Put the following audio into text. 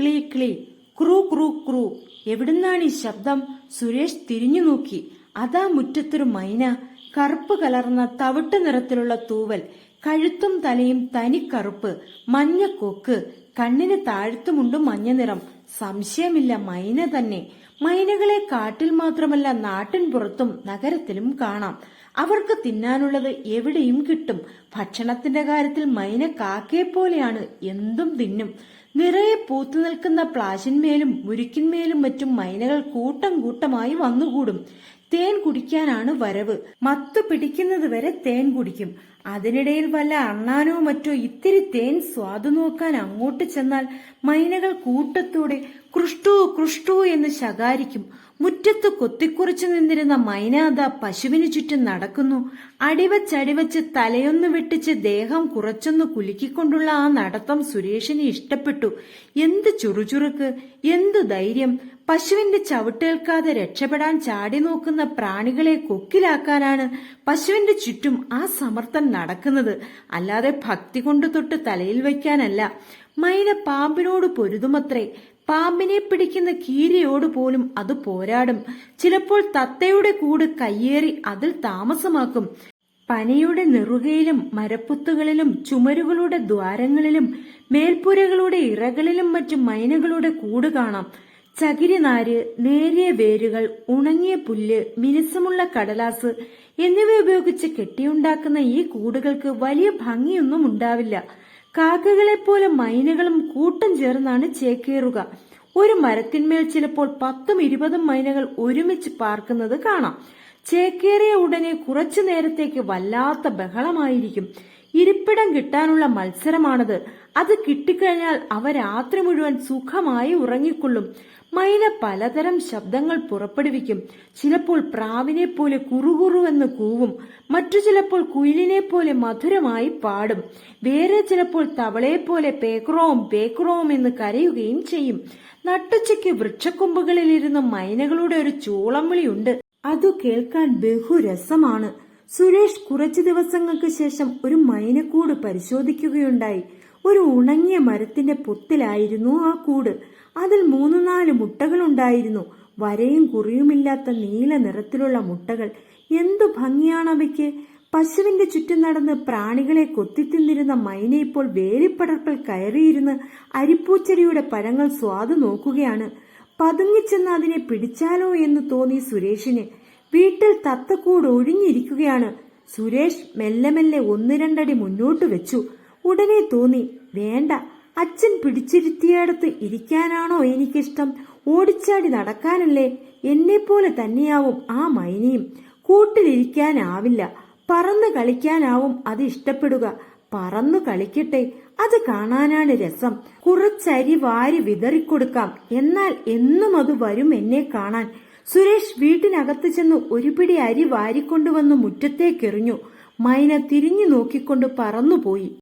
കിളി ക്ലീ ക്രൂ ക്രൂ ക്രൂ. എവിടുന്നാണ് ഈ ശബ്ദം? സുരേഷ് തിരിഞ്ഞു നോക്കി. അതാ മുറ്റത്തൊരു മൈന. കറുപ്പ് കലർന്ന തവിട്ട് നിറത്തിലുള്ള തൂവൽ. കഴുത്തും തലയും തനിക്കറുപ്പ്. മഞ്ഞ കൊക്ക്. കണ്ണിന് താഴ്ത്തുമുണ്ട് മഞ്ഞ നിറം. സംശയമില്ല മൈന തന്നെ. മൈനകളെ കാട്ടിൽ മാത്രമല്ല നാട്ടിൻ പുറത്തും നഗരത്തിലും കാണാം. അവർക്ക് തിന്നാനുള്ളത് എവിടെയും കിട്ടും. ഭക്ഷണത്തിന്റെ കാര്യത്തിൽ മൈന കാക്കയെ പോലെയാണ് എന്തും തിന്നും. നിറയെ പൂത്തു നിൽക്കുന്ന പ്ലാശിന്മേലും മുരിക്കിന്മേലും മറ്റും മൈനകൾ കൂട്ടം കൂട്ടമായി വന്നുകൂടും. തേൻ കുടിക്കാനാണ് വരവ്. മത്തു പിടിക്കുന്നത് വരെ തേൻ കുടിക്കും. അതിനിടയിൽ വല്ല അണ്ണാനോ മറ്റോ ഇത്തിരി തേൻ സ്വാദു നോക്കാൻ അങ്ങോട്ട് ചെന്നാൽ മൈനകൾ കൂട്ടത്തോടെ കൃഷ്ടു കൃഷ്ടു എന്ന് ശകാരിക്കും. മുറ്റത്ത് കൊത്തിക്കുറിച്ചു നിന്നിരുന്ന മൈനാദ പശുവിനു ചുറ്റും നടക്കുന്നു. അടിവച്ചടിവച്ച് തലയൊന്നു വെട്ടിച്ച് ദേഹം കുറച്ചൊന്ന് കുലുക്കിക്കൊണ്ടുള്ള ആ നടത്തം സുരേഷിന് ഇഷ്ടപ്പെട്ടു. എന്ത് ചുറുചുറുക്ക് എന്ത് ധൈര്യം. പശുവിന്റെ ചവിട്ടേൽക്കാതെ രക്ഷപ്പെടാൻ ചാടി നോക്കുന്ന പ്രാണികളെ കൊക്കിലാക്കാനാണ് പശുവിന്റെ ചുറ്റും ആ സമർത്ഥൻ നടക്കുന്നത്. അല്ലാതെ ഭക്തി കൊണ്ട് തൊട്ട് തലയിൽ വയ്ക്കാനല്ല. മൈന പാമ്പിനോട് പൊരുതുമത്രേ. പാമ്പിനെ പിടിക്കുന്ന കീരിയോട് പോലും അത് പോരാടും. ചിലപ്പോൾ തത്തയുടെ കൂട് കയ്യേറി അതിൽ താമസമാക്കും. പനയുടെ നെറുകയിലും മരപ്പുത്തുകളിലും ചുമരുകളുടെ ദ്വാരങ്ങളിലും മേൽപ്പുരകളുടെ ഇറകളിലും മറ്റു മൈനകളുടെ കൂട് കാണാം. ചകിരിനാര് നേരിയ വേരുകൾ ഉണങ്ങിയ പുല്ല് മിനുസമുള്ള കടലാസ് എന്നിവ ഉപയോഗിച്ച് കെട്ടിയുണ്ടാക്കുന്ന ഈ കൂടുകൾക്ക് വലിയ ഭംഗിയൊന്നും ഉണ്ടാവില്ല. കാക്കകളെപ്പോലെ മൈനകളും കൂട്ടം ചേർന്നാണ് ചേക്കേറുക. ഒരു മരത്തിന്മേൽ ചിലപ്പോൾ പത്തും ഇരുപതും മൈനകൾ ഒരുമിച്ച് പാർക്കുന്നത് കാണാം. ചേക്കേറിയ ഉടനെ കുറച്ചു നേരത്തേക്ക് വല്ലാത്ത ബഹളമായിരിക്കും. ഇരിപ്പിടം കിട്ടാനുള്ള മത്സരമാണത്. അത് കിട്ടിക്കഴിഞ്ഞാൽ അവ രാത്രി മുഴുവൻ സുഖമായി ഉറങ്ങിക്കൊള്ളും. മൈന പലതരം ശബ്ദങ്ങൾ പുറപ്പെടുവിക്കും. ചിലപ്പോൾ പ്രാവിനെ പോലെ കുറുകുറു എന്ന് കൂവും. മറ്റു ചിലപ്പോൾ കുയിലിനെ പോലെ മധുരമായി പാടും. വേറെ ചിലപ്പോൾ തവളയെ പോലെ പേക്രോം പേക്രോം എന്ന് കരയുകയും ചെയ്യും. നട്ടുച്ചയ്ക്ക് വൃക്ഷക്കൊമ്പുകളിലിരുന്ന മൈനകളുടെ ഒരു ചൂളം വിളിയുണ്ട്. അതു കേൾക്കാൻ ബഹുരസമാണ്. സുരേഷ് കുറച്ചു ദിവസങ്ങൾക്ക് ശേഷം ഒരു മൈനക്കൂട് പരിശോധിക്കുകയുണ്ടായി. ഒരു ഉണങ്ങിയ മരത്തിന്റെ പൊത്തിലായിരുന്നു ആ കൂട്. അതിൽ മൂന്ന് നാല് മുട്ടകൾ ഉണ്ടായിരുന്നു വരയും കുറിയുമില്ലാത്ത നീല നിറത്തിലുള്ള മുട്ടകൾ. എന്തു ഭംഗിയാണ് അവയ്ക്ക് പശുവിന്റെ ചുറ്റും നടന്ന് പ്രാണികളെ കൊത്തിത്തിന്നിരുന്ന മൈന ഇപ്പോൾ വേലിപ്പടർപ്പിൽ കയറിയിരുന്ന് അരിപ്പൂച്ചെടിയുടെ പഴങ്ങൾ സ്വാദ് നോക്കുകയാണ്. പതുങ്ങിച്ചെന്ന് അതിനെ പിടിച്ചാലോ എന്ന് തോന്നി സുരേഷിന്. വീട്ടിൽ തത്തക്കൂട് ഒഴിഞ്ഞിരിക്കുകയാണ്. സുരേഷ് മെല്ലെ മെല്ലെ ഒന്ന് രണ്ടടി മുന്നോട്ട് വെച്ചു. ഉടനെ തോന്നി വേണ്ട അച്ഛൻ പിടിച്ചിരുത്തിയടത്ത് ഇരിക്കാനാണോ എനിക്കിഷ്ടം? ഓടിച്ചാടി നടക്കാനല്ലേ? എന്നെപ്പോലെ തന്നെയാവും ആ മൈനയും. കൂട്ടിലിരിക്കാനാവില്ല. പറന്ന് കളിക്കാനാവും അത് ഇഷ്ടപ്പെടുക. പറന്നു കളിക്കട്ടെ അത് കാണാനാണ് രസം. കുറച്ചരി വാരി വിതറിക്കൊടുക്കാം. എന്നാൽ എന്നും അത് വരും എന്നെ കാണാൻ. സുരേഷ് വീട്ടിനകത്ത് ചെന്ന് ഒരു പിടി അരി വാരിക്കൊണ്ടുവന്ന് മുറ്റത്തേക്കെറിഞ്ഞു. മൈന തിരിഞ്ഞു നോക്കിക്കൊണ്ട് പറന്നുപോയി.